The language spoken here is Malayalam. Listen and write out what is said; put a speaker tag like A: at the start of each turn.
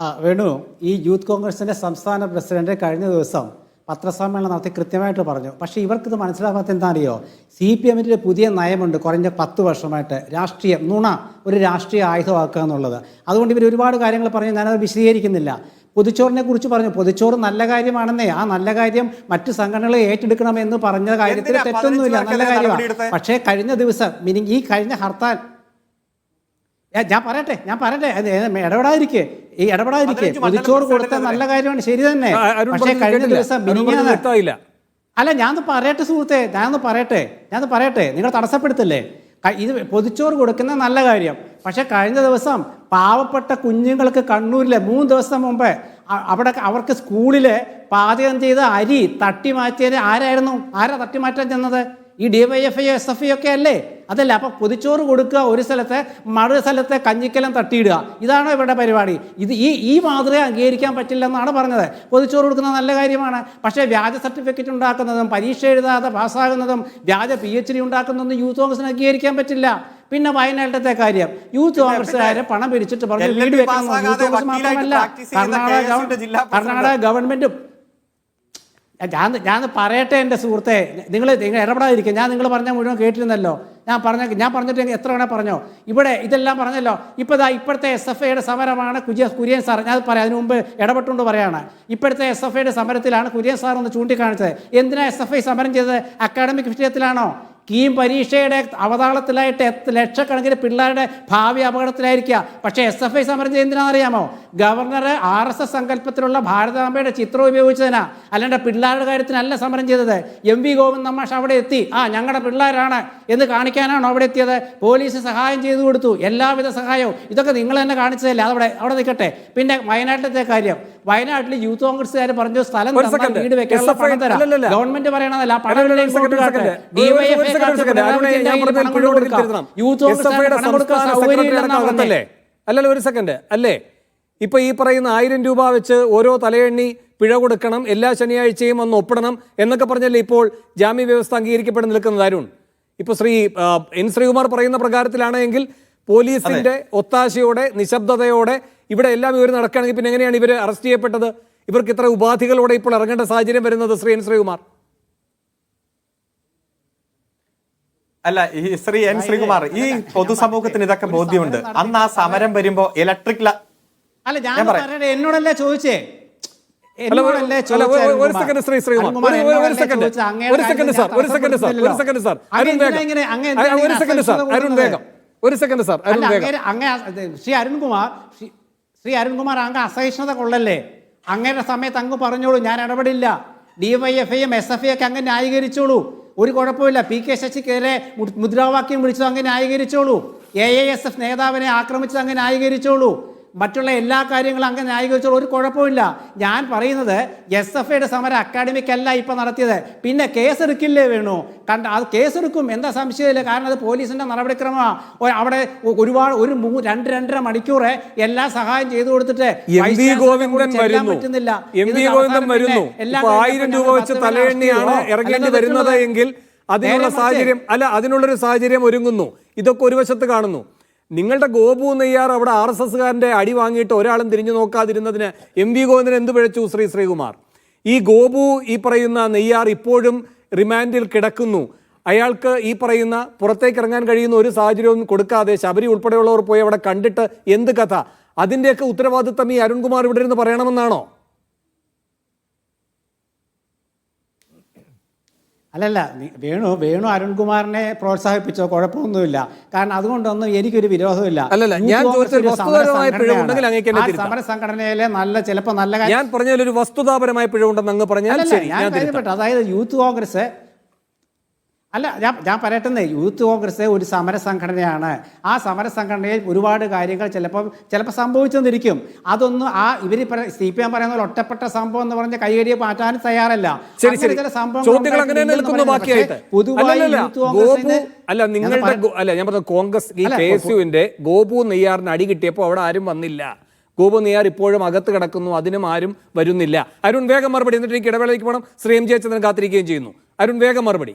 A: ആ വേണു ഈ യൂത്ത് കോൺഗ്രസിന്റെ സംസ്ഥാന പ്രസിഡന്റ് കഴിഞ്ഞ ദിവസം പത്രസമ്മേളനം നടത്തി കൃത്യമായിട്ട് പറഞ്ഞു. പക്ഷേ ഇവർക്കിത് മനസ്സിലാകാത്ത എന്താ അറിയോ സി പി എമ്മിന്റെ പുതിയ നയമുണ്ട് കുറഞ്ഞ പത്ത് വർഷമായിട്ട് രാഷ്ട്രീയം നുണ ഒരു രാഷ്ട്രീയ ആയുധമാക്കുക എന്നുള്ളത്. അതുകൊണ്ട് ഇവർ ഒരുപാട് കാര്യങ്ങൾ പറഞ്ഞു ഞാനത് വിശദീകരിക്കുന്നില്ല. പൊതിച്ചോറിനെ കുറിച്ച് പറഞ്ഞു പൊതിച്ചോറ് നല്ല കാര്യമാണെന്നേ ആ നല്ല കാര്യം മറ്റു സംഘടനകളെ ഏറ്റെടുക്കണമെന്ന് പറഞ്ഞ കാര്യത്തിൽ തെറ്റൊന്നുമില്ല നല്ല കാര്യമാണ്. പക്ഷേ കഴിഞ്ഞ ദിവസം മീനിങ് ഈ കഴിഞ്ഞ ഹർത്താൽ ഞാൻ പറയട്ടെ ഞാൻ പറയട്ടെ. ഇടപെടാതിരിക്കെ. ഈ ഇടപെടാതിരിക്കെ.
B: മണ്ഡലം
A: കൊടുത്ത നല്ല കാര്യമാണ്. ശരി തന്നെ. പക്ഷേ കഴിഞ്ഞ ദിവസം മിനിങ്ങാന്ന് അല്ല ഞാനൊന്ന് പറയട്ടെ സുഹൃത്തെ ഞാനൊന്ന് പറയട്ടെ ഞാനൊന്ന് പറയട്ടെ. നിങ്ങൾ തടസ്സപ്പെടുത്തല്ലേ? ഇത് പൊതിച്ചോറ് കൊടുക്കുന്ന നല്ല കാര്യം. പക്ഷെ കഴിഞ്ഞ ദിവസം പാവപ്പെട്ട കുഞ്ഞുങ്ങൾക്ക് കണ്ണൂരിലെ മൂന്ന് ദിവസം മുമ്പ് അവിടെ അവർക്ക് സ്കൂളിലെ പാചകം ചെയ്ത അരി തട്ടി മാറ്റിയത് ആരായിരുന്നു? ആരാ തട്ടി മാറ്റാൻ ചെന്നത്? ഈ D Y F I S F I ഒക്കെ അല്ലേ? അതല്ല. അപ്പോൾ പൊതിച്ചോറ് കൊടുക്കുക ഒരു സ്ഥലത്ത് മറു സ്ഥലത്തെ കഞ്ഞിക്കലം തട്ടിയിടുക. ഇതാണ് ഇവരുടെ പരിപാടി. ഇത് ഈ ഈ മാതൃക അംഗീകരിക്കാൻ പറ്റില്ലെന്നാണ് പറഞ്ഞത്. പൊതിച്ചോറ് കൊടുക്കുന്നത് നല്ല കാര്യമാണ്. പക്ഷേ വ്യാജ സർട്ടിഫിക്കറ്റ് ഉണ്ടാക്കുന്നതും പരീക്ഷ എഴുതാതെ പാസ്സാകുന്നതും വ്യാജ പി എച്ച് ഡി ഉണ്ടാക്കുന്നതും യൂത്ത് കോൺഗ്രസിന് അംഗീകരിക്കാൻ പറ്റില്ല. പിന്നെ വയനാട്ടിലത്തെ കാര്യം. യൂത്ത് കോൺഗ്രസ്സുകാരെ പണം പിരിച്ചിട്ട് പറഞ്ഞു വീട് യൂത്ത് കോൺഗ്രസ് മാത്രമല്ല കർണാടക
B: ജില്ലാ
A: കർണാടക ഗവൺമെന്റും. ഞാൻ ഞാൻ പറയട്ടെ എന്റെ സുഹൃത്തെ. നിങ്ങൾ നിങ്ങൾ ഇടപെടാതിരിക്കുക. ഞാൻ നിങ്ങൾ പറഞ്ഞ മുഴുവൻ കേട്ടിരുന്നല്ലോ. ഞാൻ പറഞ്ഞ ഞാൻ പറഞ്ഞിട്ട് എത്ര വേണേൽ പറഞ്ഞോ. ഇവിടെ ഇതെല്ലാം പറഞ്ഞല്ലോ. ഇപ്പോൾ ഇതാ ഇപ്പോഴത്തെ എസ് എഫ് ഐയുടെ സമരമാണ് കുര്യ കുര്യൻ സാർ. ഞാൻ പറയാം അതിന് മുമ്പ് ഇടപെട്ടുകൊണ്ട് പറയാണ്. ഇപ്പോഴത്തെ എസ് എഫ് ഐയുടെ സമരത്തിലാണ് കുര്യൻ സാർ ഒന്ന് ചൂണ്ടിക്കാണിച്ചത്. എന്തിനാണ് എസ് എഫ് ഐ സമരം ചെയ്തത്? അക്കാഡമിക് വിഷയത്തിലാണോ? കീം പരീക്ഷയുടെ അവതാളത്തിലായിട്ട് എത്ര ലക്ഷക്കണക്കിന് പിള്ളേരുടെ ഭാവി അപകടത്തിലായിരിക്കുക. പക്ഷേ എസ് എഫ് ഐ സമരം ചെയ്യുന്നതിനാണെന്ന് അറിയാമോ? ഗവർണർ ആർ എസ് എസ് സങ്കല്പത്തിലുള്ള ഭാരതാംബയുടെ ചിത്രം ഉപയോഗിച്ചതിനാ. അല്ലാണ്ട് പിള്ളേരുടെ കാര്യത്തിനല്ല സമരം ചെയ്തത്. എം വി ഗോവിന്ദ് നമ്മാഷ് അവിടെ എത്തി. ആ ഞങ്ങളുടെ പിള്ളേരാണ് എന്ന് കാണിക്കാനാണോ അവിടെ എത്തിയത്? പോലീസ് സഹായം ചെയ്തു കൊടുത്തു. എല്ലാവിധ സഹായവും. ഇതൊക്കെ നിങ്ങൾ തന്നെ കാണിച്ചതല്ലേ? അതവിടെ അവിടെ നിൽക്കട്ടെ. പിന്നെ വയനാട്ടിലത്തെ കാര്യം. വയനാട്ടിൽ യൂത്ത് കോൺഗ്രസ്സുകാർ പറഞ്ഞു സ്ഥലം വീട് വെക്കാനുള്ള പണം തരാം. ഗവൺമെന്റ് പറയണതല്ല പണം
C: അല്ലല്ലോ ഒരു സെക്കൻഡ് അല്ലേ? ഇപ്പൊ ഈ പറയുന്ന ആയിരം രൂപ വെച്ച് ഓരോ തലയെണ്ണി പിഴ കൊടുക്കണം എല്ലാ ശനിയാഴ്ചയും ഒന്ന് ഒപ്പിടണം എന്നൊക്കെ പറഞ്ഞല്ലേ ഇപ്പോൾ ജാമ്യ വ്യവസ്ഥ അംഗീകരിക്കപ്പെട്ട് നിൽക്കുന്നത് അരുൺ? ഇപ്പൊ ശ്രീ എൻ ശ്രീകുമാർ പറയുന്ന പ്രകാരത്തിലാണ് എങ്കിൽ പോലീസിന്റെ ഒത്താശയോടെ നിശബ്ദതയോടെ ഇവിടെ എല്ലാം ഇവർ നടക്കുകയാണെങ്കിൽ പിന്നെ എങ്ങനെയാണ് ഇവർ അറസ്റ്റ് ചെയ്യപ്പെട്ടത്? ഇവർക്ക് ഇത്ര ഉപാധികളോടെ ഇപ്പോൾ ഇറങ്ങേണ്ട സാഹചര്യം വരുന്നത് ശ്രീ എൻ ശ്രീകുമാർ?
B: അല്ല ഈ ശ്രീ എൻ ശ്രീകുമാർ ഈ പൊതുസമൂഹത്തിന് ഇതൊക്കെ ബോധ്യമുണ്ട്. അന്ന് ആ സമരം വരുമ്പോ ഇലക്ട്രിക്
A: അല്ല ഞാൻ
B: ഞാൻ പറയാം.
A: പറയട്ടെ എന്നോടല്ലേ ചോദിച്ചേ?
C: അല്ല, ഒരു-
A: എന്നോടല്ലേ
C: അല്ല, ഒരു-
A: ചോദിച്ചേ
C: ഒരു സെക്കൻഡ് ശ്രീ ശ്രീകുമാർ. ഒരു- സെക്കൻഡ് ഒരു സെക്കൻഡ് സാർ ഒരു സെക്കൻഡ് സാർ ഒരു സെക്കൻഡ് സാർ അരുൺ വേഗം. ഒരു സെക്കൻഡ് സാർ അരുൺ വേഗം. ഒരു സെക്കൻഡ് സാർ അരുൺ വേഗം.
A: അങ്ങേര് അങ്ങേ ശ്രീ അരുൺകുമാർ ശ്രീ- ശ്രീ അരുൺകുമാർ അങ്ങ് അസഹിഷ്ണുത കൊള്ളല്ലേ? അങ്ങയുടെ സമയത്ത് അങ്ങ് പറഞ്ഞോളൂ ഞാൻ ഇടപെടില്ല. ഡിവൈഎഫ്ഐയും എസ് എഫ് ഐ ഒക്കെ അങ്ങ് ന്യായീകരിച്ചോളൂ. ഒരു കുഴപ്പമില്ല. പി കെ ശശിക്കെതിരെ മുദ്രാവാക്യം വിളിച്ചത് അങ്ങ് ന്യായീകരിച്ചോളൂ. എ ഐ എസ് എഫ് നേതാവിനെ ആക്രമിച്ചത് അങ്ങ് ന്യായീകരിച്ചോളൂ. മറ്റുള്ള എല്ലാ കാര്യങ്ങളും അങ്ങ് ന്യായീകരിച്ചാൽ ഒരു കുഴപ്പമില്ല ഞാൻ പറയുന്നത് എസ് എഫ് ഐയുടെ സമരം അക്കാഡമിക് അല്ല ഇപ്പം നടത്തിയത്. പിന്നെ കേസെടുക്കില്ലേ വേണു? കണ്ട അത് കേസെടുക്കും. എന്താ സംശയമില്ല. കാരണം അത് പോലീസിന്റെ നടപടിക്രമമാണ് അവിടെ ഒരുപാട് ഒരു മൂ രണ്ട് രണ്ടര മണിക്കൂർ എല്ലാ സഹായം ചെയ്തു കൊടുത്തിട്ട് പറ്റുന്നില്ല.
C: ആയിരം രൂപ വെച്ച് തലയെണ്ണിയാണ് ഇറങ്ങേണ്ടി വരുന്നത് എങ്കിൽ അതിനുള്ള സാഹചര്യം അല്ല അതിനുള്ളൊരു സാഹചര്യം ഒരുങ്ങുന്നു. ഇതൊക്കെ ഒരു വശത്ത് കാണുന്നു. നിങ്ങളുടെ ഗോപു നെയ്യാർ അവിടെ ആർ എസ് എസ്സുകാരന്റെ അടി വാങ്ങിയിട്ട് ഒരാളും തിരിഞ്ഞു നോക്കാതിരുന്നതിന് എം വി ഗോവിന്ദൻ എന്ത് പിഴച്ചു ശ്രീ ശ്രീകുമാർ? ഈ ഗോപു ഈ പറയുന്ന നെയ്യാർ ഇപ്പോഴും റിമാൻഡിൽ കിടക്കുന്നു. അയാൾക്ക് ഈ പറയുന്ന പുറത്തേക്ക് ഇറങ്ങാൻ കഴിയുന്ന ഒരു സാഹചര്യവും കൊടുക്കാതെ ശബരി ഉൾപ്പെടെയുള്ളവർ പോയി അവിടെ കണ്ടിട്ട് എന്ത് കഥ? അതിന്റെയൊക്കെ ഉത്തരവാദിത്തം ഈ അരുൺകുമാർ ഇവിടെ ഇരുന്ന് പറയണമെന്നാണോ?
A: അല്ലല്ല വേണു വേണു അരുൺകുമാറിനെ പ്രോത്സാഹിപ്പിച്ചോ കുഴപ്പമൊന്നുമില്ല. കാരണം അതുകൊണ്ടൊന്നും എനിക്കൊരു വിരോധമില്ല സമര സംഘടനയിലെ നല്ല ചിലപ്പോ നല്ല കാര്യം
C: ഞാൻ പറഞ്ഞ ഒരു വസ്തുതാപരമായ പിഴവുണ്ടെന്ന് അങ്ങ് പറഞ്ഞാൽ
A: അതായത് യൂത്ത് കോൺഗ്രസ് അല്ല ഞാൻ ഞാൻ പറയട്ടെ യൂത്ത് കോൺഗ്രസ് ഒരു സമര സംഘടനയാണ് ആ സമര സംഘടനയിൽ ഒരുപാട് കാര്യങ്ങൾ ചിലപ്പോൾ ചിലപ്പോൾ സംഭവിച്ചെന്നിരിക്കും. അതൊന്നും ആ ഇവർ സി പി എം പറയുന്ന ഒറ്റപ്പെട്ട സംഭവം എന്ന് പറഞ്ഞ കൈയടിയെ മാറ്റാനും തയ്യാറല്ല.
C: ശരി ശരി. അല്ല നിങ്ങളുടെ അല്ല ഞാൻ പറഞ്ഞ കോൺഗ്രസ് ഈ കെ എസ് യുവിന്റെ ഗോപു നെയ്യാറിന് അടി കിട്ടിയപ്പോൾ അവിടെ ആരും വന്നില്ല. ഗോപു നെയ്യാർ ഇപ്പോഴും അകത്ത് കിടക്കുന്നു അതിനും ആരും വരുന്നില്ല. അരുൺ വേഗം മറുപടി. എന്നിട്ട് എനിക്ക് ഇടവേളയ്ക്ക് പോകണം ശ്രീ എം ജി കാത്തിരിക്കുകയും ചെയ്യുന്നു. അരുൺ വേഗം മറുപടി.